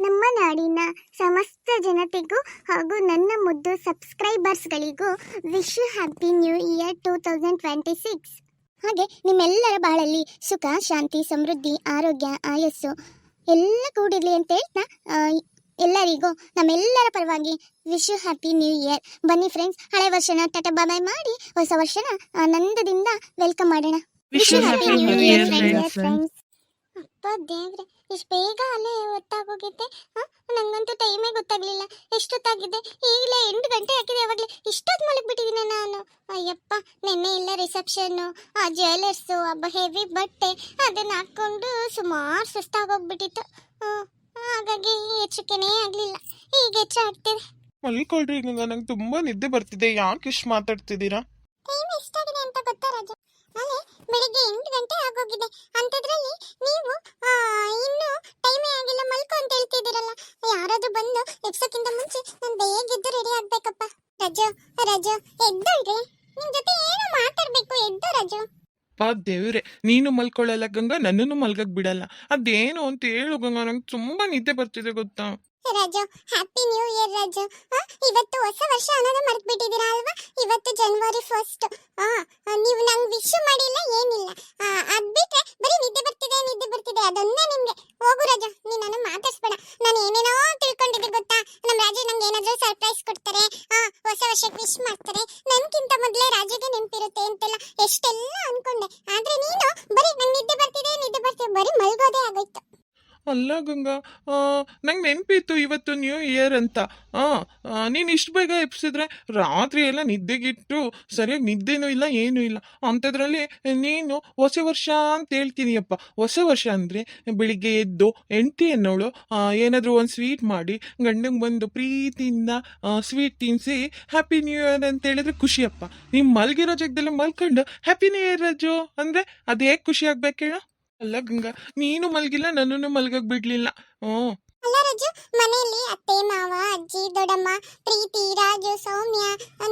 ನಮ್ಮ ನಾಡಿನ ಸಮಸ್ತ ಜನತೆಗೂ ಹಾಗೂ ನನ್ನ ಮುದ್ದು ಸಬ್ಸ್ಕ್ರೈಬರ್ಸ್ಗಳಿಗೂ wish you happy new year two thousand twenty six ಹಾಗೆ ನಿಮ್ಮೆಲ್ಲರ ಬಾಳಲ್ಲಿ ಸುಖ ಶಾಂತಿ ಸಮೃದ್ಧಿ ಆರೋಗ್ಯ ಆಯಸ್ಸು ಎಲ್ಲ ಕೂಡಿರಲಿ ಅಂತ ಹೇಳ್ತಾ ಎಲ್ಲರಿಗೂ ನಮ್ಮೆಲ್ಲರ ಪರವಾಗಿ wish you happy new year ಬನ್ನಿ ಫ್ರೆಂಡ್ಸ್ ಹಳೆ ವರ್ಷನ ಟಟ ಬಾಯ್ ಮಾಡಿ ಹೊಸ ವರ್ಷನ ಆನಂದದಿಂದ ವೆಲ್ಕಮ್ ಮಾಡೋಣ. Wish you happy new year friends. ದೇವ್ರೆ ಇಷ್ಟು ಬೇಗ ಅಲ್ಲೇ ಹೊತ್ತಾಗೋಗಿದ್ದೆ. ನಂಗಂತೂ ಟೈಮೇ ಗೊತ್ತಾಗ್ಲಿಲ್ಲ. ಎಷ್ಟೊತ್ತಾಗಿದ್ದೆ ಈಗಲೇ ಎಂಟು ಗಂಟೆ ಹಾಕಿದೆ ಯಾವಾಗಲೇ. ಇಷ್ಟೊತ್ತು ಮಲಗಿಬಿಟ್ಟಿದ್ದೀನಿ ನಾನು. ಅಯ್ಯಪ್ಪ ನಿನ್ನೆ ಇಲ್ಲ ರಿಸೆಪ್ಷನ್ನು ಆ ಜ್ಯುವೆಲರ್ಸು ಹಬ್ಬ ಹೆವಿ ಬಟ್ಟೆ. ಅದನ್ನು ಹಾಕ್ಕೊಂಡು ಸುಮಾರು ಸುಸ್ತಾಗೋಗ್ಬಿಟ್ಟಿತ್ತು. ಹಾಗಾಗಿ ಎಚ್ಚರಿಕೆನೇ ಆಗಲಿಲ್ಲ. ಈಗ ಹೆಚ್ಚಾಗ್ತಿದೆ ಮಲ್ಕೊಳ್ರಿ ಈಗ ನಂಗೆ ತುಂಬಾ ನಿದ್ದೆ ಬರ್ತಿದೆ. ಯಾಕೆ ಇಷ್ಟು ಮಾತಾಡ್ತಿದ್ದೀರಾ? ಬೆಳಿಗ್ಗೆ ಎಂಟು ಗಂಟೆ ಆಗೋಗಿದೆ. ಅಂಥದ್ರಲ್ಲಿ ನೀವು ಇನ್ನೂ ಟೈಮೇ ಆಗಿಲ್ಲ, ಮಲ್ಕೊ ಅಂತ ಹೇಳ್ತಿದ್ದೀರಲ್ಲ. ಯಾರಾದರೂ ಬಂದು ಎಬ್ಸೋಕ್ಕಿಂತ ಮುಂಚೆ ನಾನು ಬೇಗ ಎದ್ದು ರೆಡಿ ಆಗ್ಬೇಕಪ್ಪ. ರಜು ರಜು, ಎದ್ದಳ್ರಿ. ನಿಮ್ಮ ಜೊತೆ ಏನು ಮಾತಾಡ್ಬೇಕು, ಎದ್ದು ರಜು. ಪಾ ದೇವ್ರೆ, ನೀನು ಮಲ್ಕೊಳ್ಳಲ್ಲ ಗಂಗಾ, ನನ್ನನ್ನು ಮಲ್ಗಕ್ ಬಿಡಲ್ಲ. ಅದೇನು ಅಂತ ಹೇಳು ಗಂಗಾ, ನಂಗೆ ತುಂಬಾ ನಿದ್ದೆ ಬರ್ತಿದೆ ಗೊತ್ತಾ? Raju happy new year Raju. ಇವತ್ತು ಹೊಸ ವರ್ಷ ಅನ್ನೋದು ಮರ್ತು ಬಿಟ್ಟಿದ್ದೀರಾ ಅಲ್ವಾ? ಇವತ್ತು ಜನವರಿ ಫಸ್ಟ್ ನೀವು ನಂಗೆ ವಿಶ್ ಮಾಡಿಲ್ಲ, ಏನಿಲ್ಲ. ಅದು ಬಿಟ್ರೆ ಬರೀ ನಿದ್ದೆ ಬರ್ತಿದೆ ನಿದ್ದೆ ಬರ್ತಿದೆ. ಅದೊಂದೇ ನಿಮಗೆ. ಹೋಗು ರಾಜು, ನೀನು ಮಾತಾಡ್ಸ್ಬೇಡ. ನಾನು ಏನೇನೋ ತಿಳ್ಕೊಂಡಿದ್ದೆ ಗೊತ್ತಾ? ನಮ್ಮ ರಾಜು ನಂಗೆ ಏನಾದ್ರೂ ಸರ್ಪ್ರೈಸ್ ಕೊಡ್ತಾರೆ ಹೊಸ ವರ್ಷಕ್ಕೆ ವಿಶ್ ಮಾಡ್ತಾರೆ. ನನ್ಗಿಂತ ಮೊದಲೇ ರಾಜುಗೆ ನೆನಪಿರುತ್ತೆ ಅಂತೆಲ್ಲ ಎಷ್ಟೆಲ್ಲ ಅನ್ಕೊಂಡೆ. ಆದರೆ ನೀನು ಬರೀ ನಂಗೆ ನಿದ್ದೆ ಬರ್ತಿದೆ ನಿದ್ದೆ ಬರ್ತಿದೆ, ಬರೀ ಮಲ್ಗೋದೇ ಆಗೋಯ್ತು. ಅಲ್ಲ ಗಂಗಾ ನಂಗೆ ನೆನಪಿತ್ತು ಇವತ್ತು ನ್ಯೂ ಇಯರ್ ಅಂತ. ನೀನು ಇಷ್ಟು ಬೇಗ ಎಪ್ಸಿದ್ರೆ ರಾತ್ರಿ ಎಲ್ಲ ನಿದ್ದೆಗಿಟ್ಟು ಸರಿಯಾಗಿ ನಿದ್ದೆನೂ ಇಲ್ಲ, ಏನೂ ಇಲ್ಲ. ಅಂಥದ್ರಲ್ಲಿ ನೀನು ಹೊಸ ವರ್ಷ ಅಂತ ಹೇಳ್ತೀನಿಯಪ್ಪ ಹೊಸ ವರ್ಷ ಅಂದರೆ ಬೆಳಿಗ್ಗೆ ಎದ್ದು ಹೆಂಡತಿ ಅನ್ನೋಳು ಏನಾದರೂ ಒಂದು ಸ್ವೀಟ್ ಮಾಡಿ ಗಂಡಂಗೆ ಬಂದು ಪ್ರೀತಿಯಿಂದ ಸ್ವೀಟ್ ತಿನ್ನಿಸಿ ಹ್ಯಾಪಿ ನ್ಯೂ ಇಯರ್ ಅಂತ ಹೇಳಿದ್ರೆ ಖುಷಿಯಪ್ಪ. ನೀವು ಮಲಗಿರೋ ಜಾಗದಲ್ಲಿ ಮಲ್ಕೊಂಡು ಹ್ಯಾಪಿ ನ್ಯೂ ಇಯರ್ ರಜು ಅಂದರೆ ಅದು ಹೇಗೆ ಖುಷಿ ಆಗ್ಬೇಕು ಹೇಳು? ಅಲ್ಲ ಗಂಗಾ ನೀನು ಮಲ್ಗಿಲ್ಲ ನನ್ನನ್ನು ಮಲ್ಗಕ್ ಬಿಡ್ಲಿಲ್ಲ. ಹ್ಞೂ ಅಲ್ಲ ರಜ್ಜು ಮನೆಯಲ್ಲಿ ಅತ್ತೆ ಮಾವ ಅಜ್ಜಿ ದೊಡ್ಡಮ್ಮ ಪ್ರೀತಿ ರಾಜು ಸೌಮ್ಯ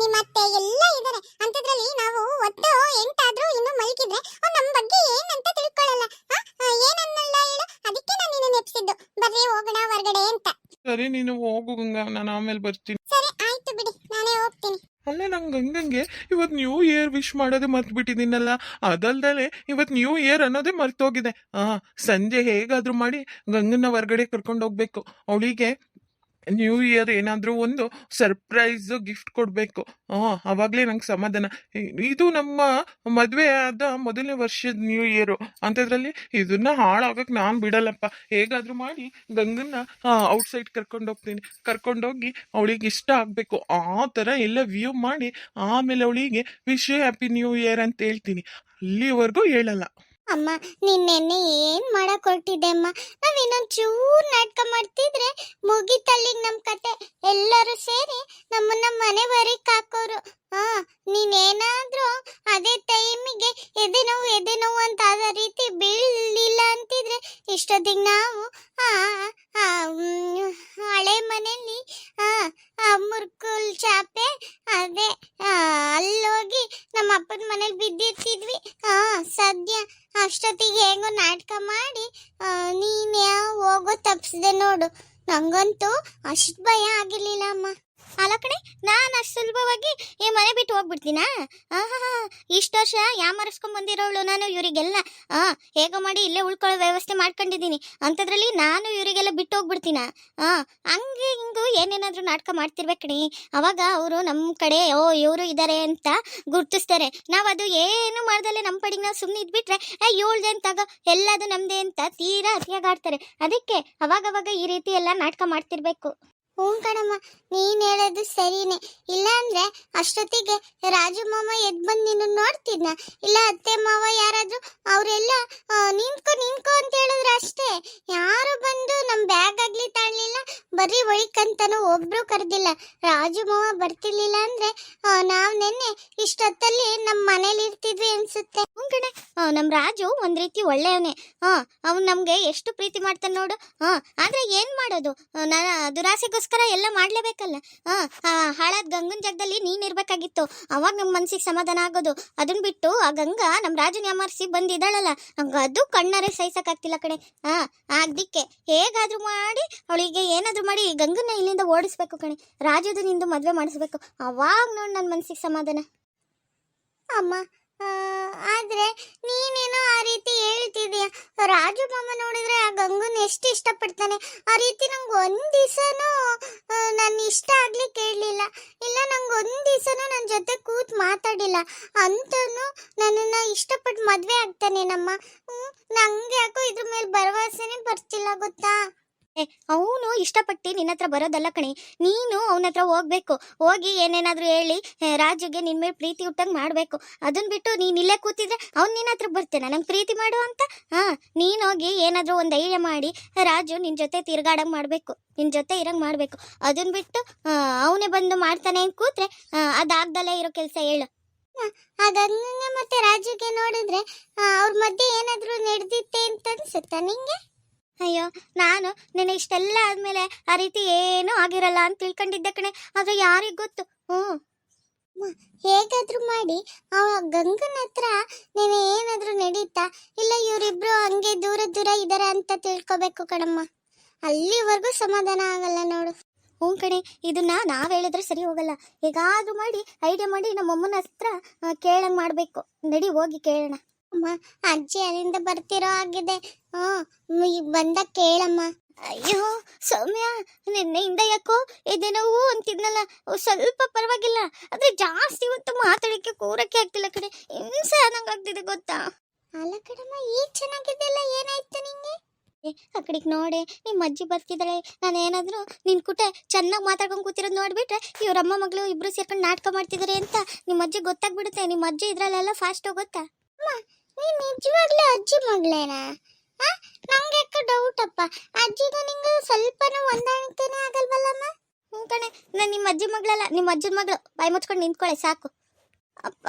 ನಿಮ್ಮ ಅತ್ತೆ ಎಲ್ಲ ಇದ್ದಾರೆ ಅಂತದ್ರಲ್ಲಿ ನಾವು ಒಟ್ಟು ಎಂಟಾದ್ರೂ ಇನ್ನು ಮಲಗಿದ್ರೆ ಅವ್ರು ನಮ್ಮ ಬಗ್ಗೆ ಏನಂತ ತಿಳ್ಕೊಳ್ಳಲ್ಲ ಆ, ಆ, ಏನನ್ನಲ್ಲ ಹೇಳು. ಅದಕ್ಕೆ ನಾನು ನಿನ್ನ ನೆಪ್ಸಿದ್ದು. ಬರ್ರಿ ಹೋಗೋಣ ಹೊರಗಡೆ ಅಂತ. ಸರಿ ನೀನು ಹೋಗು ಗಂಗಾ ನಾನು ಆಮೇಲೆ ಬರ್ತೀನಿ. ಸರಿ ಆಯ್ತು ಬಿಡಿ. ನಾನೇ ಹೋಗ್ತೀನಿ. ಅಲ್ಲ ನಂಗೆ ಹಂಗಂಗೆ ಇವತ್ತು ನ್ಯೂ ಇಯರ್ ವಿಶ್ ಮಾಡೋದೇ ಮರ್ತು ಬಿಟ್ಟಿದ್ದೀನಲ್ಲ ಅದಲ್ದಲೆ ಇವತ್ತು ನ್ಯೂ ಇಯರ್ ಅನ್ನೋದೇ ಮರ್ತೋಗಿದೆ ಆ, ಸಂಜೆ ಹೇಗಾದರೂ ಮಾಡಿ ಗಂಗನ್ನ ಹೊರ್ಗಡೆ ಕರ್ಕೊಂಡು ಹೋಗ್ಬೇಕು ಅವಳಿಗೆ ನ್ಯೂ ಇಯರ್ ಏನಾದರೂ ಒಂದು ಸರ್ಪ್ರೈಸು ಗಿಫ್ಟ್ ಕೊಡಬೇಕು. ಹಾಂ ಆವಾಗಲೇ ನಂಗೆ ಸಮಾಧಾನ. ಇದು ನಮ್ಮ ಮದುವೆ ಆದ ಮೊದಲನೇ ವರ್ಷದ ನ್ಯೂ ಇಯರು ಅಂಥದ್ರಲ್ಲಿ ಇದನ್ನ ಹಾಳಾಗಕ್ಕೆ ನಾನು ಬಿಡಲ್ಲಪ್ಪ. ಹೇಗಾದರೂ ಮಾಡಿ ಗಂಗನ್ನ ಔಟ್ಸೈಡ್ ಕರ್ಕೊಂಡು ಹೋಗ್ತೀನಿ. ಕರ್ಕೊಂಡೋಗಿ ಅವಳಿಗೆ ಇಷ್ಟ ಆಗಬೇಕು. ಆ ಥರ ಎಲ್ಲ ವ್ಯೂ ಮಾಡಿ ಆಮೇಲೆ ಅವಳಿಗೆ ವಿಶ್ ಹ್ಯಾಪಿ ನ್ಯೂ ಇಯರ್ ಅಂತ ಹೇಳ್ತೀನಿ. ಅಲ್ಲಿವರೆಗೂ ಹೇಳಲ್ಲ. ಅಮ್ಮ, ನೀನ್ ನೆನ್ನೆ ಏನ್ ಮಾಡಕ್ ಅಮ್ಮ ನಾವ್ ಇನ್ನೊಂದ್ ಚೂರ್ ನಾಟಕ ಮಾಡ್ತಿದ್ರೆ ಮುಗಿತಲ್ಲಿಗ್ ನಮ್ ಕತೆ. ಎಲ್ಲರೂ ಸೇರಿ ನಮ್ಮನ್ನ ಮನೆ ಬರೀಕ್ ಹಾಕೋರು. ಹಾ, ನೀನೇನಾದ್ರೂ ಅದೇ ಟೈಮಿಗೆ ಎದೆ ನೋವು ಎದೆ ನೋವು ಅಂತ ಆದ ರೀತಿ ಬೀಳಿಲ್ಲ ಅಂತಿದ್ರೆ ಇಷ್ಟೊತ್ತಿಗೆ ನಾವು ಆ ಆ, ಮ್, ಹಳೆ ಮನೆಯಲ್ಲಿ ಆ ಆ ಮುರ್ಕುಲ್ ಚಾಪೆ ಅದೇ ಆ, ಅಲ್ಲೋಗಿ ನಮ್ಮ ಅಪ್ಪನ ಮನೇಲಿ ಬಿದ್ದಿರ್ತಿದ್ವಿ ಹಾ ಸದ್ಯ ಅಷ್ಟೊತ್ತಿಗೆ ಹೆಂಗೋ ನಾಟಕ ಮಾಡಿ ಆ, ನೀನ್ ಯಾವ ಹೋಗೋ ತಪ್ಪಿಸ್ದೆ ನೋಡು ನಂಗಂತೂ ಅಷ್ಟು ಭಯ ಆಗಿರ್ಲಿಲ್ಲ ಅಮ್ಮ ಅಲ್ಲ ಕಣೆ ನಾನು ಅಷ್ಟು ಸುಲಭವಾಗಿ ಈ ಮನೆ ಆಹಾ ಇಷ್ಟು ವರ್ಷ ಯಾಮರಿಸ್ಕೊಂಡ್ ಬಂದಿರೋಳು ನಾನು ಇವರಿಗೆಲ್ಲ. ಹೇಗೋ ಮಾಡಿ ಇಲ್ಲೇ ಉಳ್ಕೊಳ್ಳೋ ವ್ಯವಸ್ಥೆ ಮಾಡ್ಕೊಂಡಿದ್ದೀನಿ. ಅಂಥದ್ರಲ್ಲಿ ನಾನು ಇವರಿಗೆಲ್ಲ ಬಿಟ್ಟು ಹೋಗ್ಬಿಡ್ತೀನ ಹಂಗೆ ಹಿಂಗು ಏನೇನಾದ್ರೂ ನಾಟಕ ಮಾಡ್ತಿರ್ಬೇಕು ಕಣೆ. ಅವಾಗ ಅವರು ನಮ್ಮ ಕಡೆ, ಓ, ಇವರು ಇದ್ದಾರೆ ಅಂತ ಗುರ್ತಿಸ್ತಾರೆ. ನಾವು ಅದು ಏನು ಮಾಡ್ದಲ್ಲೇ ನಮ್ಮ ಪಡಿಗೆ ನಾವು ಸುಮ್ಮನೆ ಇದ್ಬಿಟ್ರೆ, ಏ, ಇವಳ್ದೆ ಅಂತಾಗ ಎಲ್ಲದು ನಮ್ದೆ ಅಂತ ತೀರಾ ಅತಿಯಾಗಾಡ್ತಾರೆ ಅದಕ್ಕೆ ಅವಾಗವಾಗ ಈ ರೀತಿ ಎಲ್ಲ ನಾಟಕ ಮಾಡ್ತಿರ್ಬೇಕು. ಹ್ಞೂ ಕಣಮ್ಮ. ನೀನ್ ಹೇಳೋದು ಸರಿನೇ. ಇಲ್ಲ ಅಂದ್ರೆ ಅಷ್ಟೊತ್ತಿಗೆ ರಾಜು ಮಾಮ ಎದ್ ಬಂದು ನೀನು ನೋಡ್ತಿದ್ನ? ಇಲ್ಲ ಅತ್ತೆ ಮಾವ ಯಾರಾದ್ರೂ ಅವರೆಲ್ಲ ನಿಂತ್ಕೊ ನಿಂತ್ಕೊ ಅಂತ ಹೇಳಿದ್ರೆ ಅಷ್ಟೇ. ಯಾರು ಬಂದು ನಮ್ ಬ್ಯಾಗ್ ಆಗ್ಲಿ ತಾಳ್ಲಿಲ್ಲ ಬರೀ ಒಯ್ಕಂತನೂ ಒಬ್ರು ಕರೆದಿಲ್ಲ. ರಾಜು ಮಾವ ಬರ್ತಿರ್ಲಿಲ್ಲ ಅಂದ್ರೆ ನಾವ್ ನೆನ್ನೆ ಇಷ್ಟೊತ್ತಲ್ಲಿ ನಮ್ಮ ಮನೇಲಿ ಇರ್ತಿದ್ವಿ ಅನ್ಸುತ್ತೆ. ಕಡೆ ಕಣೆ. ನಮ್ ರಾಜು ಒಂದ್ ರೀತಿ ಒಳ್ಳೆಯವನೇ. ಹಾ ಅವ್ನು ನಮ್ಗೆ ಎಷ್ಟು ಪ್ರೀತಿ ಮಾಡ್ತಾನೆ ನೋಡು. ಹಾ ಆದ್ರೆ ಏನ್ ಮಾಡೋದು? ನಾನು ದುರಾಸೆಗೋಸ್ಕರ ಎಲ್ಲ ಮಾಡ್ಲೇಬೇಕಲ್ಲ ಹಾ ಹಾಳಾದ ಗಂಗನ ಜಾಗದಲ್ಲಿ ನೀನ್ ಇರ್ಬೇಕಾಗಿತ್ತು. ಅವಾಗ ನಮ್ ಮನ್ಸಿಗೆ ಸಮಾಧಾನ ಆಗೋದು. ಅದನ್ ಬಿಟ್ಟು ಆ ಗಂಗಾ ನಮ್ ರಾಜನ ಯಾಮರ್ಸಿ ಬಂದಿದ್ದಾಳಲ್ಲ ಹಂಗ ಅದು ಕಣ್ಣಾರೆ ಸಹಿಸಕ್ಕಾಗ್ತಿಲ್ಲ ಕಣೆ. ಹಾ ಆಗ್ದಿಕ್ಕೆ ಹೇಗಾದ್ರೂ ಮಾಡಿ, ಅವಳಿಗೆ ಏನಾದರೂ ಮಾಡಿ ಗಂಗನ್ನ ಇಲ್ಲಿಂದ ಓಡಿಸ್ಬೇಕು ಕಣೆ. ರಾಜದ ನಿಂದು ಮದುವೆ ಮಾಡಿಸ್ಬೇಕು. ಅವಾಗ ನೋಡಿ ನನ್ನ ಮನ್ಸಿಗೆ ಸಮಾಧಾನ. ಅಮ್ಮ ಆದ್ರೆ ನೀನೇನೋ ಆ ರೀತಿ ಹೇಳ್ತಿದೀಯ ರಾಜು ಮಾಮ ನೋಡಿದ್ರೆ ಆ ಗಂಗನ್ ಎಷ್ಟು ಇಷ್ಟಪಡ್ತಾನೆ. ಆ ರೀತಿ ನಂಗೆ ಒಂದ್ ದಿವಸನೂ ನಾನು ಇಷ್ಟ ಆಗ್ಲಿ ಕೇಳಲಿಲ್ಲ. ಇಲ್ಲ, ನಂಗೆ ಒಂದ್ ದಿವಸನೂ ನನ್ನ ಜೊತೆ ಕೂತ್ ಮಾತಾಡಿಲ್ಲ. ಅಂತನು ನನ್ನನ್ನ ಇಷ್ಟಪಟ್ಟು ಮದ್ವೆ ಆಗ್ತಾನೆ ನಮ್ಮ. ನಂಗೆ ಯಾಕೋ ಇದ್ರ ಮೇಲೆ ಭರವಸೆನೇ ಬರ್ತಿಲ್ಲ, ಗೊತ್ತಾ? ಅವನು ಇಷ್ಟಪಟ್ಟು ನಿನ್ನ ಹತ್ರ ಬರೋದಲ್ಲ ಕಣೆ. ನೀನು ಅವನ ಹತ್ರ ಹೋಗ್ಬೇಕು. ಹೋಗಿ ಏನೇನಾದರೂ ಹೇಳಿ ರಾಜುಗೆ ನಿನ್ನ ಮೇಲೆ ಪ್ರೀತಿ ಹುಟ್ಟಂಗ್ ಮಾಡಬೇಕು. ಅದನ್ ಬಿಟ್ಟು ನೀನು ಇಲ್ಲೇ ಕೂತಿದ್ರೆ ಅವ್ನು ನಿನ್ನ ಹತ್ರ ಬರ್ತಾನೆ. ನಂಗೆ ಪ್ರೀತಿ ಮಾಡು ಅಂತ? ಹಾಂ, ನೀನು ಹೋಗಿ ಏನಾದರೂ ಒಂದು ಧೈರ್ಯ ಮಾಡಿ, ರಾಜು ನಿನ್ನ ಜೊತೆ ತಿರ್ಗಾಡಂಗ್ ಮಾಡಬೇಕು. ನಿನ್ನ ಜೊತೆ ಇರಂಗ್ ಮಾಡಬೇಕು. ಅದನ್ ಬಿಟ್ಟು ಅವನೇ ಬಂದು ಮಾಡ್ತಾನೆ ಅಂತ ಕೂತ್ರೆ ಅದಾಗ್ದಲ್ಲೇ ಇರೋ ಕೆಲಸ ಹೇಳು. ಅದನ್ನೇ ಮತ್ತೆ ರಾಜುಗೆ ನೋಡಿದ್ರೆ ಅವ್ರ ಮಧ್ಯೆ ಏನಾದರೂ ನಡೆದಿತ್ತೆ ಅಂತ ಅನ್ಸುತ್ತಾ ನಿಂಗೆ? ಅಯ್ಯೋ ನಾನು ನಿನ್ನ ಇಷ್ಟೆಲ್ಲ ಆದ್ಮೇಲೆ ಆ ರೀತಿ ಏನೂ ಆಗಿರಲ್ಲ ಅಂತ ತಿಳ್ಕೊಂಡಿದ್ದೆ ಕಣೆ. ಆದರೆ ಯಾರಿಗೆ ಗೊತ್ತು? ಹ್ಞೂ. ಹೇಗಾದ್ರೂ ಮಾಡಿ ಆ ಗಂಗನ ಹತ್ರ ನೀನು ಏನಾದ್ರೂ ನಡೀತಾ? ಇಲ್ಲ ಇವರಿಬ್ರು ಹಂಗೆ ದೂರ ದೂರ ಇದ್ದಾರೆ ಅಂತ ತಿಳ್ಕೊಬೇಕು ಕಣಮ್ಮ. ಅಲ್ಲಿವರೆಗೂ ಸಮಾಧಾನ ಆಗಲ್ಲ ನೋಡು. ಹ್ಞೂ ಕಣೆ ಇದನ್ನ ನಾವು ಹೇಳಿದ್ರೆ ಸರಿ ಹೋಗಲ್ಲ. ಹೇಗಾದ್ರೂ ಮಾಡಿ ಐಡಿಯಾ ಮಾಡಿ ನಮ್ಮ ಅಮ್ಮನ ಹತ್ರ ಕೇಳಂಗೆ ಕೇಳಂಗ್ ಮಾಡ್ಬೇಕು. ನಡಿ ಹೋಗಿ ಕೇಳೋಣ. ಅಮ್ಮ ಅಜ್ಜಿ ಅಲ್ಲಿಂದ ಬರ್ತಿರೋ ಆಗಿದೆ ಹ್ಞೂ ಈಗ ಬಂದ ಕೇಳಮ್ಮ. ಅಯ್ಯೋ ಸೌಮ್ಯ ನಿನ್ನೆಯಿಂದ ಯಾಕೋ ಎದೆ ನೋವು ಅಂತಿದ್ನಲ್ಲ. ಸ್ವಲ್ಪ ಪರವಾಗಿಲ್ಲ ಆದ್ರೆ ಜಾಸ್ತಿ ಹೊತ್ತು ಮಾತಾಡಕ್ಕೆ ಕೂರಕ್ಕೆ ಆಗ್ತಿಲ್ಲ ಕಡೆ ಹಿಂಸೆ ಆದಂಗ್ ಆಗ್ತಿದೆ ಗೊತ್ತಾ? ಅಲ್ಲ ಕಡಮ್ಮ ಈಗ ಚೆನ್ನಾಗಿದ್ದೆಲ್ಲ ಏನಾಯ್ತು ನಿಂಗೆ? ಏ, ಆ ಕಡೆಗೆ ನೋಡೆ ನಿಮ್ಮ ಅಜ್ಜಿ ಬರ್ತಿದ್ದಾಳೆ ನಾನು ಏನಾದ್ರು ನಿನ್ ಕುಟೆ ಚೆನ್ನಾಗಿ ಮಾತಾಡ್ಕೊಂಡು ಕೂತಿರೋದು ನೋಡ್ಬಿಟ್ರೆ ಇವ್ರಮ್ಮ ಮಗಳು ಇಬ್ರು ಸೇರ್ಕೊಂಡು ನಾಟಕ ಮಾಡ್ತಿದಾರೆ ಅಂತ ನಿಮ್ಮ ಅಜ್ಜಿ ಗೊತ್ತಾಗ್ಬಿಡುತ್ತೆ. ನಿಮ್ಮ ಅಜ್ಜಿ ಇದ್ರಲ್ಲೆಲ್ಲ ಫಾಸ್ಟ್ ಹೋಗುತ್ತಾ ನೀನ್ ನಿಜವಾಗ್ಲೂ ಅಜ್ಜಿ ಮಗಳೇನಾ? ನಂಗೆ ಯಾಕೆ ಡೌಟ್ ಅಪ್ಪ. ಅಜ್ಜಿಗೂ ನಿಂಗೆ ಸ್ವಲ್ಪನೂ ಹೊಂದಾಣಿಕೆನೇ ಆಗಲ್ವಲ್ಲಮ್ಮ ಹ್ಞೂ ಕಣೆ, ನಾನು ನಿಮ್ಮ ಅಜ್ಜಿ ಮಗಳಲ್ಲ, ನಿಮ್ಮ ಅಜ್ಜನ ಮಗಳು ಬಾಯಿ ಮುಚ್ಕೊಂಡು ನಿಂತ್ಕೊಳ್ಳೆ, ಸಾಕು. ಅಪ್ಪ.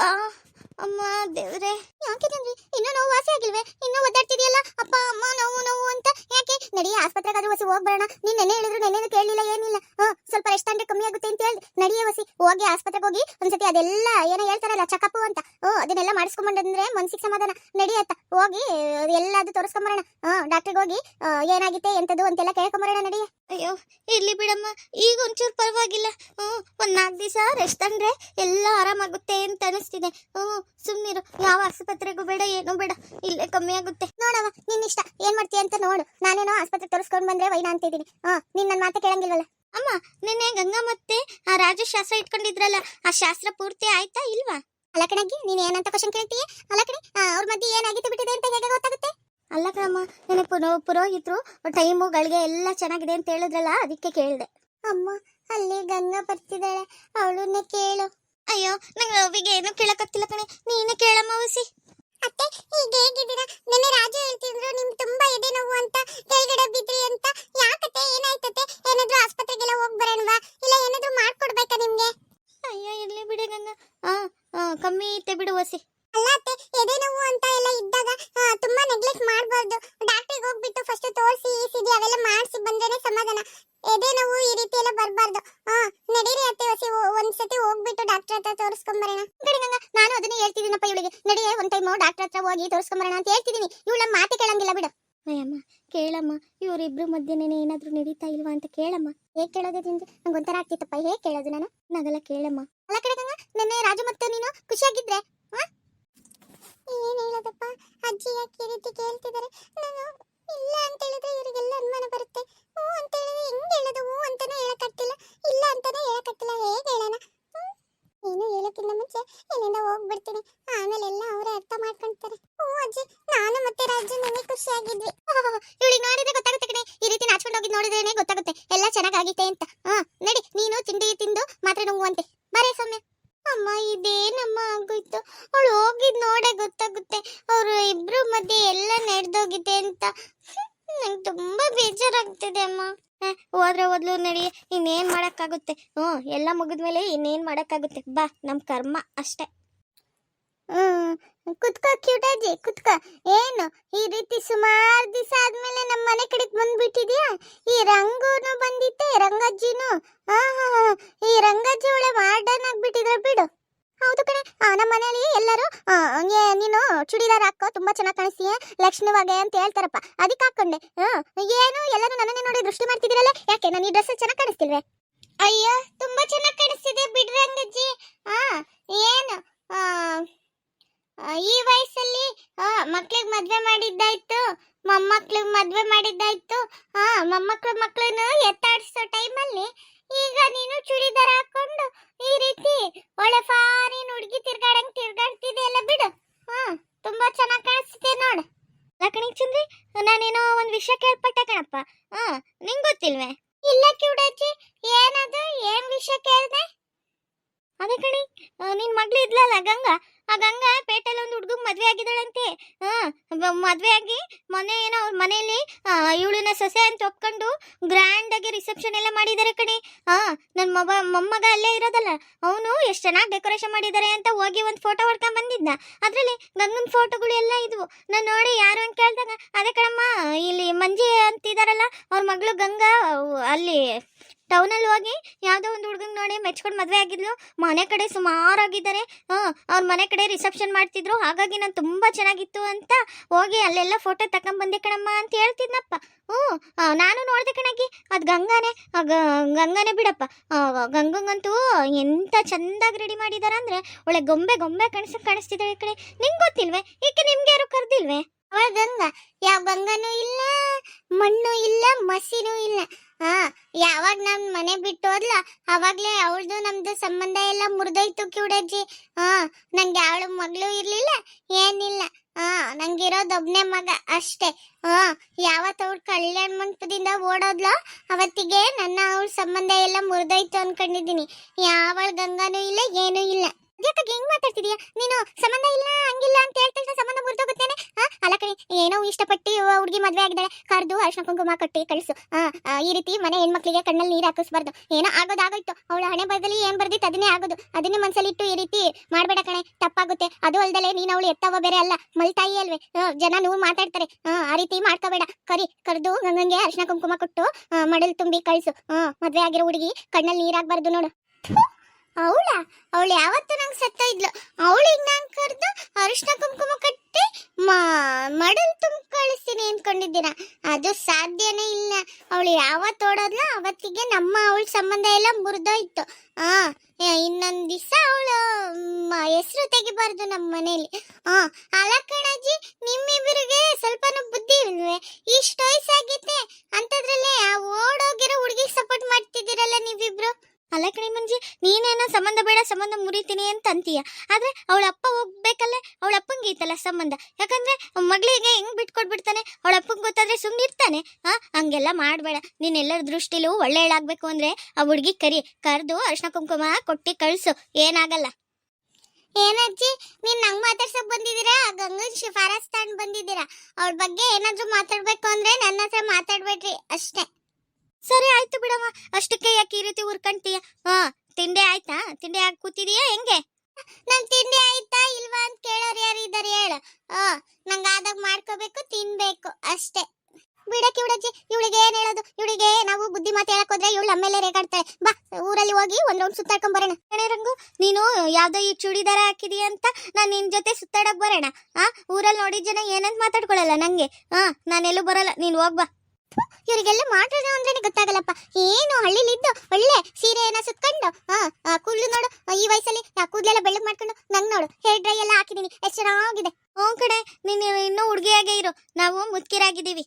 ಅಮ್ಮ, ದೇವ್ರೆ. ಯಾಕೆಂದ್ರಿ ಇನ್ನೂ ನೋವು ವಾಸಿ ಆಗಿಲ್ವೇ? ಇನ್ನೂ ಒದ್ದಾಡ್ತಿದೆಯಲ್ಲ? ಅಪ್ಪ, ಅಮ್ಮ, ನೋವು ನೋವು ಅಂತ. ಯಾಕೆ? ನಡಿ, ಆಸ್ಪತ್ರೆಗಾದ್ರೂ ವಸಿ ಹೋಗಿ ಬರೋಣ. ನೀನ್ ನೆನೆ ಹೇಳಿದ್ರು ನೆನೆ ಕೇಳಲಿಲ್ಲ, ಏನಿಲ್ಲ. ಹ್ಮ್ ಸ್ವಲ್ಪ ರೆಸ್ಟ್ ಅಂದ್ರೆ ಕಮ್ಮಿ ಆಗುತ್ತೆ ಅಂತ ಹೇಳಿ ನಡಿಯೇ ವಸಿ ಹೋಗಿ ಆಸ್ಪತ್ರೆಗೆ ಹೋಗಿ ಒಂದ್ಸತಿ ಅದೆಲ್ಲ ಏನೋ ಹೇಳ್ತಾರಲ್ಲ ಚೆಕಪ್ ಅಂತ. ಹ್ಮ್ ಅದನ್ನೆಲ್ಲ ಮಾಡಿಸ್ಕೊಂಬಂದ್ರೆ ಮನ್ಸಿಗೆ ಸಮಾಧಾನ. ನಡಿಯತ್ತ ಹೋಗಿ ಎಲ್ಲದು ತೋರಿಸ್ಕೊಂಬರೋಣ. ಹ್ಮ್ ಡಾಕ್ಟ್ರಿಗೆ ಹೋಗಿ ಏನಾಗಿತ್ತೆ ಎಂತದು ಅಂತೆಲ್ಲ ಕೇಳ್ಕೊಂಬರೋಣ ನಡಿಯ ಅಯ್ಯೋ ಇರ್ಲಿ ಬಿಡಮ್ಮ. ಈಗ ಒಂಚೂರು ಪರವಾಗಿಲ್ಲ. ಹ್ಞೂ ಒಂದು ನಾಲ್ಕು ದಿವಸ ರೆಸ್ಟ್ ಅಂದ್ರೆ ಎಲ್ಲ ಆರಾಮಾಗುತ್ತೆ ಅಂತ ಅನಿಸ್ತಿದೆ. ಹ್ಞೂ ಸುಮ್ಮನಿರು ಯಾವ ಆಸ್ಪತ್ರೆಗೂ ಬೇಡ ಏನೂ ಬೇಡ. ಇಲ್ಲೇ ಕಮ್ಮಿ ಆಗುತ್ತೆ. ನೋಡವ ನಿನ್ನ ಇಷ್ಟ. ಏನ್ ಮಾಡ್ತೀಯ ಅಂತ ನೋಡು. ನಾನೇನೋ ಆಸ್ಪತ್ರೆ ತೋರಿಸ್ಕೊಂಡು ಬಂದ್ರೆ ವೈನ ಅಂತಿದ್ದೀನಿ. ಹಾಂ ನೀನು ನನ್ನ ಮಾತೆ ಕೇಳಂಗಿಲ್ವಲ್ಲ? ಅಮ್ಮ ನಿನ್ನೆ ಗಂಗಾ ಮತ್ತೆ ಆ ರಾಜು ಶಾಸ್ತ್ರ ಇಟ್ಕೊಂಡಿದ್ರಲ್ಲ ಆ ಶಾಸ್ತ್ರ ಪೂರ್ತಿ ಆಯ್ತಾ ಇಲ್ವಾ? ಅಲ್ಲ ಕಣಗಿ ನೀನು ಏನಂತ ಕ್ವಶನ್ ಕೇಳ್ತೀಯ? ಅಲ್ಲ ಕಣೆ ಅವ್ರ ಮಧ್ಯೆ ಏನಾಗಿತ್ತು ಬಿಟ್ಟಿದೆ ಅಂತ ಹೇಗೆ ಗೊತ್ತಾಗುತ್ತೆ? ಅಲ್ಲ ಕಣಮ್ಮ ನನಗೆ ಪುರೋ ಪುರೋಹಿತರು ಟೈಮು ಗಳಿಗೆ ಎಲ್ಲ ಚೆನ್ನಾಗಿದೆ ಅಂತ ಹೇಳಿದ್ರಲ್ಲ ಅದಕ್ಕೆ ಕೇಳಿದೆ. ಅಮ್ಮ ಅಲ್ಲಿ ಗಂಗಾ ಬರ್ತಿದ್ದಾಳೆ ಅವಳನ್ನ ಕೇಳು. ಅಯ್ಯೋ ನಂಗೆ ರವಿಗೆ ಏನು ಕೇಳಕ್ಕಾಗ್ತಿಲ್ಲ ಕಣೆ ನೀನೇ ಕೇಳಮ್ಮ ಉಸಿ. ಅತ್ತೆ ಈಗ ಹೇಗಿದ್ದೀರಾ? ನಿನ್ನೆ ರಾಜು ಹೇಳ್ತಿದ್ರು ನಿಮ್ ತುಂಬಾ ಎದೆ ನೋವು ಅಂತ ಕೆಳಗಡೆ ಬಿದ್ರಿ ಅಂತ. ಯಾಕತ್ತೆ ಏನಾಯ್ತತೆ ಏನಾದ್ರು ಆಸ್ಪತ್ರೆಗೆಲ್ಲ ಹೋಗ್ ಬರೋಣವಾ? ಇಲ್ಲ ಏನಾದ್ರೂ ಮಾಡ್ಕೊಡ್ಬೇಕಾ ನಿಮ್ಗೆ? ಅಯ್ಯೋ ಇರ್ಲಿ ಬಿಡಿ ಗಂಗಾ. ಆ ಆ, ಕಮ್ಮಿ ಐತೆ ಬಿಡು ವಸಿ ಮಧ್ಯೆ ಏನಾದ್ರೂ ನಡೀತಾ ಇಲ್ವಾ ಅಂತ ಕೇಳಮ್ಮ. ಹೇಗ್ ಕೇಳೋದು ನಿಂಗೆ ನಂಗೆ ಒಂಥರ ಆಗ್ತಿತ್ತಪ್ಪ, ಹೇಗ್ ಕೇಳೋದು ನಾನು? ನಗಲ ಕೇಳಮ್ಮ. ಅಲ್ಲ ಕಡೆ ಗಂಗ, ನಿನ್ನೆ ರಾಜು ಮತ್ತು ನೀನು ಖುಷಿಯಾಗಿದ್ರೆ? ಏನ್ ಹೇಳೋದಪ್ಪ? ಅಜ್ಜಿ ಯಾಕೆ ಈ ರೀತಿ ಕೇಳ್ತಿದ್ದಾರೆ? ನಾನು ಇಲ್ಲ ಅಂತ ಹೇಳಿದ್ರೆ ಇವರಿಗೆಲ್ಲ ಅನುಮಾನ ಬರುತ್ತೆ. ಹ್ಞೂ ಅಂತ ಹೇಳಿದ್ರೆ ಹೆಂಗೆ ಹೇಳೋದು? ಹ್ಞೂ ಅಂತಾನೆ ಹೇಳಕ್ಕಾಗ್ತಿಲ್ಲ. ಇಲ್ಲ ಅಂತಾನೆ ಹೇಳಕ್ಕಾಗ್ತಿಲ್ಲ. ಹೇಗೆ ಹೇಳೋಣ? ಏನು ಹೇಳೋಕ್ಕಿಂತ ಮುಂಚೆ. ಇಲ್ಲಿಂದ ಹೋಗ್ಬಿಡ್ತೀನಿ. ಆಮೇಲೆ ಎಲ್ಲ ಅವರೇ ಅರ್ಥ ಮಾಡ್ಕೊಂತಾರೆ. ಹ್ಞೂ ಅಜ್ಜಿ, ನಾನು ಮತ್ತೆ ನನಗೆ ನೆನೆ ಖುಷಿಯಾಗಿದ್ವಿ ಇವಳಿಗೆ ನೋಡಿದ್ರೆ ಗೊತ್ತಾಗುತ್ತೆ ಕಣೆ. ಈ ರೀತಿ ನಾಚ್ಕೊಂಡು ಹೋಗಿದ್ ನೋಡಿದ್ರೇನೆ ಗೊತ್ತಾಗುತ್ತೆ. ಎಲ್ಲ ಚೆನ್ನಾಗಾಗಿತ್ತೆ ಅಂತ. ಹಾ, ನಡಿ, ನೀನು ತಿಂಡಿ ತಿಂದು ಮಾತ್ರೆ ನುಂಗುವಂತೆ ಬರೇ ಸೌಮ್ಯ. ಅಮ್ಮ ಇದೇನಮ್ಮ ಆಗೋಯ್ತು. ಅವಳು ಹೋಗಿದ್ ನೋಡೇ ಗೊತ್ತಾಗುತ್ತೆ. ಅವರು ಇಬ್ರು ಮಧ್ಯೆ ಎಲ್ಲ ನಡೆದೋಗಿದೆ ಅಂತ. ನಂಗೆ ತುಂಬಾ ಬೇಜಾರಾಗ್ತಿದೆ ಅಮ್ಮ. ಹೋದ್ರೆ ಓದ್ಲು ನಡಿ. ಇನ್ನೇನ್ ಮಾಡಕ್ಕಾಗುತ್ತೆ? ಹ್ಞೂ ಎಲ್ಲ ಮುಗಿದ್ಮೇಲೆ ಇನ್ನೇನ್ ಮಾಡಕ್ಕಾಗುತ್ತೆ? ಬಾ, ನಮ್ ಕರ್ಮ ಅಷ್ಟೇ. ಕುತ್ಕೋ ಕ್ಯೂಟಾಜಿ ಕುತ್ಕೋ. ಏನು, ಈ ರೀತಿ ಸುಮಾರು ದಿವಸ ಆದ್ಮೇಲೆ ನಮ್ಮ ಮನೆ ಕಡೆಗೆ ಬಂದ್ಬಿಟ್ಟಿದ್ಯಾ? ಈ ರಂಗೂನು ಬಂದಿತ್ತೆ, ರಂಗಜ್ಜಿನು. ಈ ರಂಗಜ್ಜಿ ಒಳ್ಳೆ ಮಾಡರ್ನ್ ಆಗ್ಬಿಟ್ಟಿದ್ರೆ ಬಿಡು. ಹೌದು ಕಣೆ ನಮ್ಮ ಮನೆಯಲ್ಲಿ ಎಲ್ಲರೂ ನೀನು ಚೂಡಿದಾರ್ ಹಾಕೋ, ತುಂಬಾ ಚೆನ್ನಾಗಿ ಕಾಣಿಸ್ತೀಯ ಲಕ್ಷ್ಮಣವಾಗೆ ಅಂತ ಹೇಳ್ತಾರಪ್ಪ. ಅದಕ್ಕೆ ಹಾಕೊಂಡೆ. ಏನು, ಎಲ್ಲರೂ ನನ್ನನ್ನೇ ನೋಡಿ ದೃಷ್ಟಿ ಮಾಡ್ತಿದ್ದೀರಲ್ಲ? ಯಾಕೆ, ನಾನು ಈ ಡ್ರೆಸ್ ಚೆನ್ನಾಗಿ ಕಾಣಿಸ್ತಿಲ್ವೇ? ಅಯ್ಯೋ ತುಂಬಾ ಚೆನ್ನಾಗಿ ಕಾಣಿಸ್ತಿದೆ ಬಿಡ್ರಿ ಅಂಗಜ್ಜಿ ಆ ಏನು ಆ, ಆ, ಈ ವಯಸ್ಸಲ್ಲಿ ಮಕ್ಳಿಗೆ ಮದ್ವೆ ಮಾಡಿದ್ದಾಯ್ತು ಮೊಮ್ಮಕ್ಳು ಮದ್ವೆ ಮಾಡಿದ್ದಾಯ್ತು. ಹಾ, ಮೊಮ್ಮಕ್ಳು ಮಕ್ಳನ್ನು ಎತ್ತಾಡಿಸೋ ಟೈಮಲ್ಲಿ ಈಗ ನೀನು ಚೂಡಿದಾರ ಹಾಕೊಂಡು ಈ ರೀತಿ ಒಳ್ಳೆ ಫಾರಿನ್ ಹುಡುಗಿ ತಿರ್ಗಾಡಂಗ್ ತಿರ್ಗಾಡ್ತಿದೆ ಎಲ್ಲ ಬಿಡು. ಹಾ, ತುಂಬಾ ಚೆನ್ನಾಗಿ ಕಾಣಿಸ್ತಿದೆ ನೋಡು. ಲಕಣಿ ಚಂದ್ರಿ, ನಾನೇನೋ ಒಂದ್ ವಿಷಯ ಕೇಳ್ಪಟ್ಟೆ ಕಣಪ್ಪ. ಹಾ, ನಿಂಗ್ ಗೊತ್ತಿಲ್ವೇ? ಇಲ್ಲ ಕಿವುಡಜ್ಜಿ ಏನದು ಏನ್ ವಿಷಯ ಕೇಳ್ದೆ? ಅದೇ ಕಣಿ ನಿನ್ ಮಗ್ಳು ಇದ್ಲಲ್ಲ ಗಂಗಾ ಪೇಟೆಲ್ ಒಂದು ಹುಡುಗಗ್ ಮದ್ವೆ ಆಗಿದ್ದಾಳಂತೆ ಹಾ ಬ- ಮದ್ವೆ ಆಗಿ ಮೊನ್ನೆ ಏನೋ ಅವ್ರ ಮನೆಯಲ್ಲಿ ಇವಳನ್ನ ಸೊಸೆ ಅಂತ ಒಪ್ಕೊಂಡು ಗ್ರ್ಯಾಂಡ್ ಆಗಿ ರಿಸೆಪ್ಷನ್ ಎಲ್ಲ ಮಾಡಿದ್ದಾರೆ ಕಣಿ. ಹಾ ನನ್ನ ಮಗ ಮೊಮ್ಮಗ ಅಲ್ಲೇ ಇರೋದಲ್ಲ ಅವನು ಎಷ್ಟು ಚೆನ್ನಾಗಿ ಡೆಕೋರೇಷನ್ ಮಾಡಿದ್ದಾರೆ ಅಂತ ಹೋಗಿ ಒಂದು ಫೋಟೋ ಹೊಡ್ಕೊಂಡ್ ಬಂದಿದ್ದ ಅದರಲ್ಲಿ ಗಂಗನ ಫೋಟೋಗಳು ಎಲ್ಲ ಇದ್ವು. ನಾನು ನೋಡಿ ಯಾರು ಅಂತ ಕೇಳ್ದಾಗ, ಅದೇ ಕಣಮ್ಮ, ಇಲ್ಲಿ ಮಂಜಿ ಅಂತಿದಾರಲ್ಲ, ಅವ್ರ ಮಗಳು ಗಂಗಾ ಅಲ್ಲಿ ಟೌನಲ್ಲಿ ಹೋಗಿ ಯಾವುದೋ ಒಂದು ಹುಡುಗಂಗೆ ನೋಡಿ ಮೆಚ್ಕೊಂಡು ಮದುವೆ ಆಗಿದ್ಲು. ಮನೆ ಕಡೆ ಸುಮಾರಾಗಿದ್ದಾರೆ. ಹಾಂ, ಅವ್ರ ಮನೆ ಕಡೆ ರಿಸೆಪ್ಷನ್ ಮಾಡ್ತಿದ್ರು. ಹಾಗಾಗಿ ನಾನು ತುಂಬ ಚೆನ್ನಾಗಿತ್ತು ಅಂತ ಹೋಗಿ ಅಲ್ಲೆಲ್ಲ ಫೋಟೋ ತಗೊಂಬಂದೆ ಕಣಮ್ಮ ಅಂತ ಹೇಳ್ತಿದ್ನಪ್ಪ. ಹ್ಞೂ ನಾನು ನೋಡಿದೆ ಕಣಗಿ ಅದು ಗಂಗಾನೇ ಗಂಗಾನೇ ಬಿಡಪ್ಪ. ಗಂಗಂಗಂತೂ ಗಂಗಂಗಂತೂ ಎಂತ ಚಂದಾಗಿ ರೆಡಿ ಮಾಡಿದಾರ ಅಂದ್ರೆ ಒಳ್ಳೆ ಗೊಂಬೆ ಗೊಂಬೆ ಕಣಸ ಕಾಣಿಸ್ತಿದ್ದಾಳೆ ಕಡೆ. ನಿಂಗೆ ಗೊತ್ತಿಲ್ವೇ? ಈಕೆ ನಿಮ್ಗೆ ಯಾರು ಕರೆದಿಲ್ವೇ? ಅವಳ ಗಂಗಾ. ಯಾವ ಗಂಗನೂ ಇಲ್ಲ, ಮಣ್ಣು ಇಲ್ಲ, ಮಸಿನೂ ಇಲ್ಲ. ಹಾ, ಯಾವಾಗ ನಮ್ ಮನೆ ಬಿಟ್ಟು ಹೋದ್ಲ, ಅವಾಗ್ಲೇ ಅವಳದು ನಮ್ದು ಸಂಬಂಧ ಎಲ್ಲ ಮುರಿದೋಯ್ತು ಕ್ಯೂಡಜ್ಜಿ ಹಾ, ನಂಗೆ ಅವಳು ಮಗಳು ಇರ್ಲಿಲ್ಲ, ಏನಿಲ್ಲ. ಹಾ, ನಂಗಿರೋದು ಒಬ್ನೇ ಮಗ ಅಷ್ಟೇ. ಹಾ ಯಾವತ್ತು ಅವ್ರ ಕಲ್ಯಾಣ ಮಂಟಪದಿಂದ ಓಡೋದ್ಲೋ ಅವತ್ತಿಗೆ ನನ್ನ ಅವ್ರ ಸಂಬಂಧ ಎಲ್ಲ ಮುರಿದೋಯ್ತು ಅನ್ಕೊಂಡಿದ್ದೀನಿ. ಯಾವಳ ಗಂಗಾನೂ ಇಲ್ಲ, ಏನೂ ಇಲ್ಲ. ಯಾಕಾಗಿ ಹೆಂಗ್ ಮಾತಾಡ್ತಿದೀಯ? ನೀನು ಸಂಬಂಧ ಇಲ್ಲ ಹಂಗಿಲ್ಲ ಅಂತ ಹೇಳ್ತಾ ಸಂಬಂಧ ಮುರಿದೋಗುತ್ತೇನೆ ಅಲ್ಲ ಕಣಿ ಏನೋ ಇಷ್ಟಪಟ್ಟು ಹುಡುಗಿ ಮದ್ವೆ ಆಗಿದ್ದಾಳೆ. ಕರೆದು ಅರ್ಶನ ಕುಂಕುಮ ಕಟ್ಟಿ ಕಳಿಸು. ಈ ರೀತಿ ಮನೆ ಹೆಣ್ಮಕ್ಳಿಗೆ ಕಣ್ಣಲ್ಲಿ ನೀರು ಹಾಕಿಸ್ಬಾರ್ದು. ಏನೋ ಆಗೋದು ಆಗೋಯ್ತು ಅವಳ ಹಣೆ ಬರದಲ್ಲಿ ಏನ್ ಬರ್ದಿತ್ತು ಅದನ್ನೇ ಆಗೋದು. ಅದನ್ನೇ ಮನಸ್ಸಲ್ಲಿಟ್ಟು ಈ ರೀತಿ ಮಾಡಬೇಡ ಕಣೆ ತಪ್ಪಾಗುತ್ತೆ. ಅದು ಅಲ್ದಲೆ ನೀನು ಅವಳು ಎತ್ತವ ಬೇರೆ ಅಲ್ಲ. ಮಲ್ತಾಯಿ ಅಲ್ವೇ. ಜನ ನೂ ಮಾತಾಡ್ತಾರೆ. ಆ, ರೀತಿ ಮಾಡ್ಕೋಬೇಡ. ಕರಿ ಕರೆದು ಗಂಗಂಗೆ ಅರ್ಶನ ಕುಂಕುಮ ಕೊಟ್ಟು ಮಡಲ್ ತುಂಬಿ ಕಳಿಸು. ಮದ್ವೆ ಆಗಿರೋ ಹುಡುಗಿ ಕಣ್ಣಲ್ಲಿ ನೀರಾಗಬಾರ್ದು ನೋಡು. ಅವಳ, ಅವಳು ಯಾವತ್ತು ನಂಗೆ ಸತ್ತೋಯ್ದ್ಲು ಅವಳಿಗೆ ನಾನು ಕರೆದು ಅರಿಶಿನ ಕುಂಕುಮ ಕಟ್ಟಿ ಮಡಲ್ ತುಂಬ ಕಳಿಸ್ತೀನಿ ಅನ್ಕೊಂಡಿದ್ದೀನ. ಅದು ಸಾಧ್ಯನೇ ಇಲ್ಲ. ಅವಳು ಯಾವತ್ತು ಓಡೋದ್ಲ ಅವತ್ತಿಗೆ ನಮ್ಮ ಅವಳ ಸಂಬಂಧ ಎಲ್ಲ ಮುರಿದೋಯ್ತು. ಆ ಇನ್ನೊಂದು ದಿವಸ ಅವಳು ಹೆಸರು ತೆಗಿಬಾರ್ದು ನಮ್ಮ ಮನೇಲಿ. ಆ, ಅಲ್ಲ ಕಣಜ್ಜಿ ನಿಮ್ಮಿಬ್ಬರಿಗೆ ಸ್ವಲ್ಪನೂ ಬುದ್ಧಿ ಇಲ್ವೇ ಇಷ್ಟು ವಯಸ್ಸಾಗೈತೆ ಅಂಥದ್ರಲ್ಲೇ ಆ ಓಡೋಗಿರೋ ಹುಡುಗಿಗೆ ಸಪೋರ್ಟ್ ಮಾಡ್ತಿದ್ದೀರಲ್ಲ ನೀವಿಬ್ರು ಅಲ್ಲ ಕಣಿ ಮಂಜಿ ನೀನೇನೋ ಸಂಬಂಧ ಮುರಿತೀನಿ ಅಂತ ಅಂತೀಯ. ಆದ್ರೆ ಅವಳ ಅಪ್ಪ ಹೋಗ್ಬೇಕಲ್ಲ ಅವಳ ಅಪ್ಪಂಗೆ ಐತಲ್ಲ ಸಂಬಂಧ. ಯಾಕಂದ್ರೆ ಮಗಳಿಗೆ ಹೆಂಗ್ ಬಿಟ್ಕೊಟ್ಬಿಡ್ತಾನೆ? ಅವಳ ಅಪ್ಪಂಗೆ ಗೊತ್ತಾದ್ರೆ ಸುಮ್ಮನೆ ಇರ್ತಾನೆ. ಆ ಹಂಗೆಲ್ಲ ಮಾಡಬೇಡ. ನೀನ್ ಎಲ್ಲರ ದೃಷ್ಟಿಲೂ ಒಳ್ಳೆಯಳಾಗ್ಬೇಕು ಅಂದ್ರೆ ಆ ಹುಡುಗಿ ಕರಿ. ಕರೆದು ಅರ್ಶನ ಕುಂಕುಮ ಕೊಟ್ಟಿ ಕಳ್ಸು. ಏನಾಗಲ್ಲ. ಏನಜ್ಜಿ ನೀನ್ ನಂಗ್ ಮಾತಾಡ್ಸಕ್ ಬಂದಿದ್ದೀರಾ? ಗಂಗನ್ ಶಿಫಾರಸ್ ತಗೊಂಡ್ ಬಂದಿದ್ದೀರಾ? ಅವ್ರ ಬಗ್ಗೆ ಏನಾದ್ರೂ ಮಾತಾಡ್ಬೇಕು ಅಂದ್ರೆ ನನ್ನ ಹತ್ರ ಮಾತಾಡ್ಬೇಡ್ರಿ ಅಷ್ಟೇ. ಸರಿ ಆಯ್ತು ಬಿಡಮ್ಮ. ಅಷ್ಟಕ್ಕೆ ಯಾಕೆ ಈ ರೀತಿ ಉರ್ಕಂತೀಯ ಹಾ ತಿಂಡಿ ಆಯ್ತಾ? ತಿಂಡಿ ಆಗಿ ಕೂತಿದೀಯಾ ಹೆಂಗೆ? ನನ್ ತಿಂಡಿ ಆಯ್ತಾ ಇಲ್ವಾ ಅಂತ ಕೇಳೋರು ಯಾರು ಇದಾರೆ ಹೇಳು. ಆ ನಂಗೆ ಆದಾಗ ಮಾಡ್ಕೋಬೇಕು ತಿನ್ಬೇಕು ಅಷ್ಟೇ. ಬಿಡಕ್ಕೆ ಇವಳಜ್ಜಿ ಇವಳಿಗೆ ಏನ್ ಹೇಳೋದು? ಇವಳಿಗೆ ನಾವು ಬುದ್ಧಿ ಮಾತು ಹೇಳಕ್ ಹೋದ್ರೆ ಇವಳು ಆಮೇಲೆ ರೇಗಾಡ್ತಾಳೆ. ಬಾ ಊರಲ್ಲಿ ಹೋಗಿ ಒಂದ್ ರೌಂಡ್ ಸುತ್ತಾಡ್ಕೊಂಡ್ ಬರೋಣ. ಕಣೆ ರಂಗು ನೀನು ಯಾವ್ದೋ ಈ ಚೂಡಿದಾರ ಹಾಕಿದೀಯ ಅಂತ ನಾನು ನಿನ್ ಜೊತೆ ಸುತ್ತಾಡಕ್ ಬರೋಣ. ಆ ಊರಲ್ಲಿ ನೋಡಿದ ಜನ ಏನಂತ ಮಾತಾಡ್ಕೊಳಲ್ಲ ನಂಗೆ. ಹಾ ನಾನೆಲ್ಲೂ ಬರಲ್ಲ. ನೀನ್ ಹೋಗ್ಬಾ ಇವರಿಗೆಲ್ಲ ಮಾತಾಡೋ ಅಂದ್ರೆ ಗೊತ್ತಾಗಲ್ಲಪ್ಪ. ಏನು ಹಳ್ಳಿಲಿದ್ದು ಒಳ್ಳೆ ಸೀರೆ ಏನ ಸುತ್ಕೊಂಡು ಕೂದ್ಲು ನೋಡು ಈ ವಯಸ್ಸಲ್ಲಿ ಕೂದಲೆಲ್ಲ ಬೆಳ್ಳಗ್ ಮಾಡ್ಕೊಂಡು, ನಂಗ್ ನೋಡು ಹೇರ್ ಡ್ರೈ ಎಲ್ಲ ಹಾಕಿದೀನಿ, ಎಷ್ಟು ಚೆನ್ನಾಗಿದೆ. ಓ ಕಡೆ ನೀನು ಇನ್ನೂ ಹುಡುಗಿಯಾಗೆ ಇರು, ನಾವು ಮುದ್ಕಿರಾಗಿದ್ದೀವಿ.